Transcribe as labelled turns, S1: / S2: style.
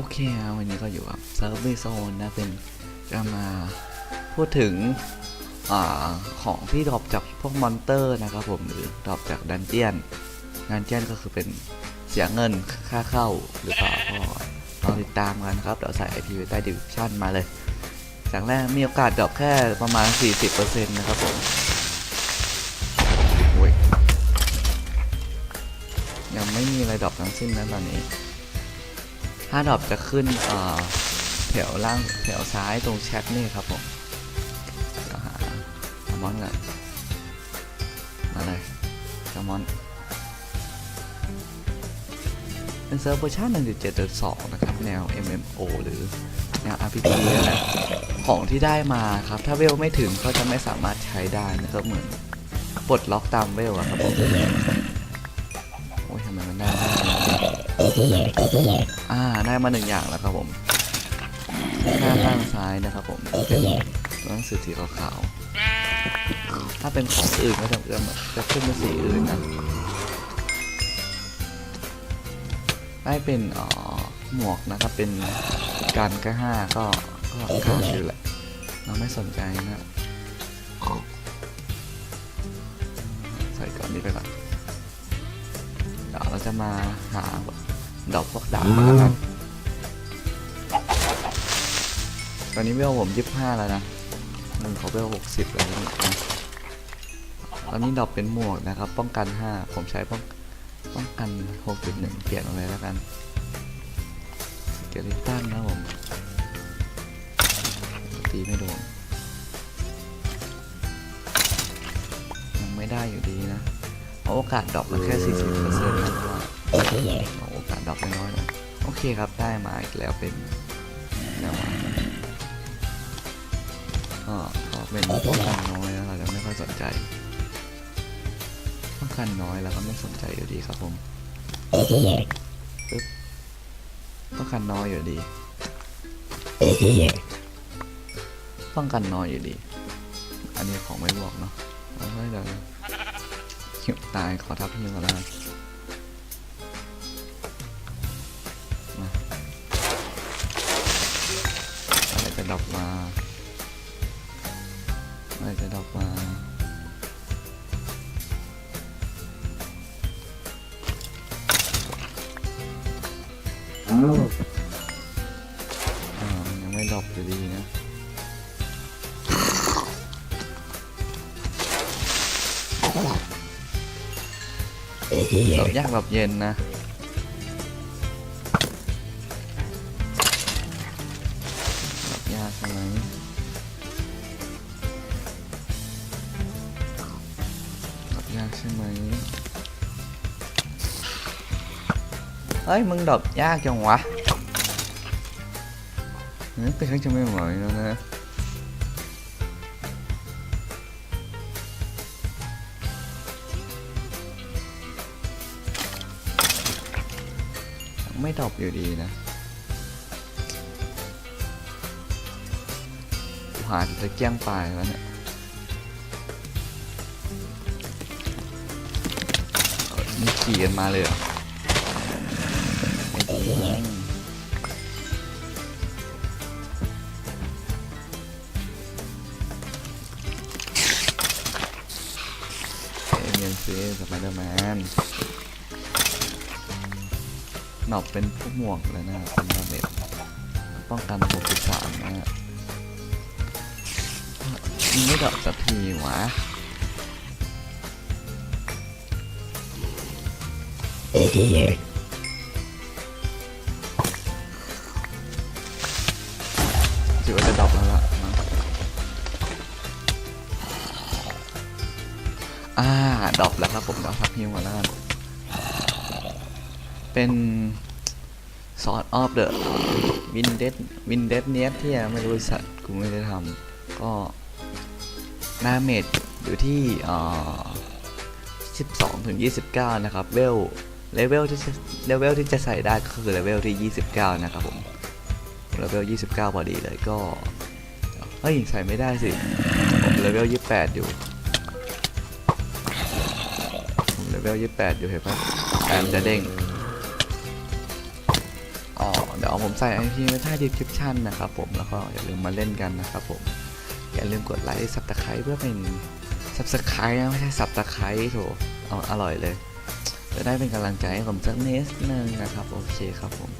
S1: โอเควันนี้ก็อยู่กับเซิร์ฟเวอร์โซนนะเป็นจะมาพูดถึงอของที่ดรอปจากพวกมอนเตอร์นะครับผมหรือดรอปจากดันเจียนดันเจียนก็คือเป็นเสียเงินค่าเข้าหรือเปล่าก็รอติดตามกันนะครับเดี๋ยวใส่ IP ไว้ใต้ดิวชั่นมาเลยจากแรกมีโอกาสดรอปแค่ประมาณ 40%นะครับผมยยังไม่มีอะไรดรอปทั้งสิ้นนะตอนนี้ ถ้าดรอปจะขึ้นเอ่อแถวล่างแถวซ้ายตรงแชทนี่ครับผมเดี๋ยวหาแซลมอนกันมาเลยแซลมอนเป็นเซิร์ฟเวอร์ชัน1.7.2 นะครับ แนว MMO หรือแนว RPG นั่นแหละของที่ได้มาครับ ถ้าเวลไม่ถึงก็จะไม่สามารถใช้ได้นะครับเหมือนปลดล็อกตามเวลอะครับผมโอ้ยทำไมมันได้ อ่าได้มาหนึ่งอย่างแล้วครับผมหน้าข้างซ้ายนะครับผมเป็นตัวหนังสือสีขาวๆถ้าเป็นของอื่นก็จะเอมจะขึ้นเป็นสีอื่นนะได้เป็นอ๋อหมวกนะครับเป็นการแค่ห้าก็ก็ค่าอยู่แหละเราไม่สนใจนะใส่ก่อนนี้ไปก่อนเดี๋ยวเราจะมาหา ดอกพวกดาบมาแล้วกันตอนนี้เวลผมยี่ห้าแล้วนะหนึ่งเขาเวลหกสิบแล้วนะตอนนี้ดอกเป็นหมวกนะครับ ป้องกันห้าผมใช้ป้องป้องกันหกจุดหนึ่งเปลี่ยนอะไรแล้วกันสเกลิตันนะผมตีไม่โดนยังไม่ได้อยู่ดีนะเพราะโอกาสดรอปมันแค่สี่สิบเปอร์เซ็นต์นะ เพราะว่าโอกาสดรอปน้อยๆนะ โอเคครับได้มาอีกแล้วเป็นแนวมาก็ก็เป็นป้องกันน้อยนะเราจะไม่ค่อยสนใจป้องกันน้อยแล้วก็ไม่สนใจอยู่ดีครับผมปึ๊บป้องกันน้อยอยู่ดีป้องกันน้อยอยู่ดี อันนี้ของไม่บอกเนาะเอาไว้เดี๋ยวหิวตายขอทับพิมพ์ก่อนแล้ว ดรอปมาอะไรจะดรอปมาอ่ายังไม่ดรอปอยู่ดีนะดรอปยากดรอปเย็นนะากใช่ไหมดอกยากใช่ไหมเฮ้ย มึงดอกยากจังวะเฮ้ยแต่เขาจะไม่ไหวแล้วนะไม่ดรอปอยู่ดีนะ ผ่านจะเกี้ยงปลายแล้วเนี่ยเอ้ยนี่ขี่กันมาเลยเหรอเอเมียนซีสไปเดอร์แมนหนอบเป็นผู้หมวกเลยนะเป็นดาเมจป้องกัน63นะฮะ มึงไม่ดอกสักทีวะถือว่าจะดอกแล้วล่ะมั้งอ่าดอกแล้วครับผมดอกทับพิมพ์ก่อนแล้วกันเป็นซอสออฟเดอะวินเดสวินเดสเนียที่ยังไม่รู้สัตว์กูไม่ได้ทำก็ ดาเมจอยู่ที่12ถึง29 นะครับ เวล เลเวลที่เลเวลที่จะใส่ได้ก็คือเลเวลที่ 29 นะครับผม เลเวล 29 พอดีเลยก็ เฮ้ย ใส่ไม่ได้สิผมเลเวล 28 อยู่ ผมเลเวล 28 อยู่เห็นปะแอมจะเด้งอ๋อเดี๋ยวผมใส่ไอพีไว้ใต้ดีคริปชั่นนะครับผม แล้วก็อย่าลืมมาเล่นกันนะครับผม อย่าลืมกดไลค์สับตะไคร้เพื่อเป็นสับสไคร้นะไม่ใช่สับตะไคร้โถเอาอร่อยเลย จะได้เป็นกำลังใจให้ผมสักนิดนึงนะครับ โอเคครับผม